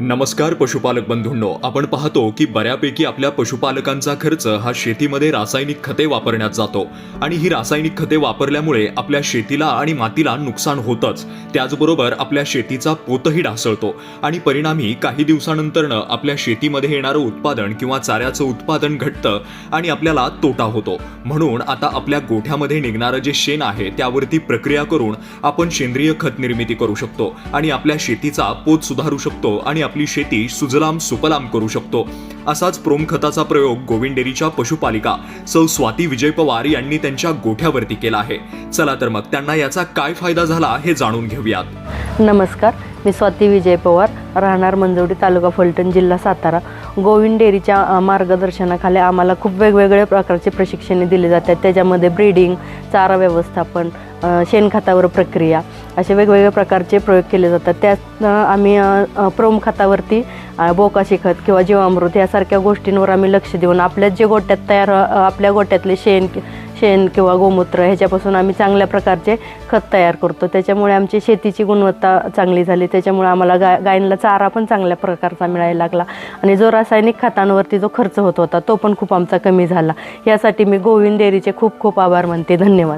नमस्कार पशुपालक बंधूंनो आपण पाहतो की बऱ्यापैकी आपल्या पशुपालकांचा खर्च हा शेतीमध्ये रासायनिक खते वापरण्यात जातो. आणि ही रासायनिक खते वापरल्यामुळे आपल्या शेतीला आणि मातीला नुकसान होतंच. त्याचबरोबर आपल्या शेतीचा पोतही ढासळतो. आणि परिणामी काही दिवसानंतरनं आपल्या शेतीमध्ये येणारं उत्पादन किंवा चाऱ्याचं उत्पादन घटतं आणि आपल्याला तोटा होतो. म्हणून आता आपल्या गोठ्यामध्ये निघणारं जे शेण आहे त्यावरती प्रक्रिया करून आपण सेंद्रिय खत निर्मिती करू शकतो. आणि आपल्या शेतीचा पोत सुधारू शकतो आणि आपली शेती सुजलाम सुपलाम करू शकतो. असाच प्रोम खताचा प्रयोग गोविंद डेअरीच्या पशुपालिका सौ स्वाती विजय पवार यांनी त्यांच्या गोठ्यावरती केला आहे. चला तर मग त्यांना याचा काय फायदा झाला हे जाणून घेऊयात. नमस्कार मी स्वाती विजय पवार राहणार मंजवडी तालुका फलटण जिल्हा सातारा. गोविंद डेअरीच्या मार्गदर्शनाखाली आम्हाला खूप वेगवेगळ्या प्रकारचे प्रशिक्षणे दिले जातात. त्याच्यामध्ये ब्रीडिंग चारा व्यवस्थापन शेणखतावर प्रक्रिया असे वेगवेगळ्या प्रकारचे प्रयोग केले जातात. त्यात आम्ही प्रोम खतावरती बोकाशी खत किंवा जीवामृत यासारख्या गोष्टींवर आम्ही लक्ष देऊन आपल्या जे गोट्यात तयार आपल्या गोट्यातले शेण शेण किंवा गोमूत्र ह्याच्यापासून आम्ही चांगल्या प्रकारचे खत तयार करतो. त्याच्यामुळे आमची शेतीची गुणवत्ता चांगली झाली. त्याच्यामुळे आम्हाला गाय गायींला चारा पण चांगल्या प्रकारचा मिळायला लागला. आणि जो रासायनिक खतांवरती जो खर्च होत होता तो पण खूप आमचा कमी झाला. यासाठी मी गोविंद डेअरीचे खूप खूप आभार मानते. धन्यवाद.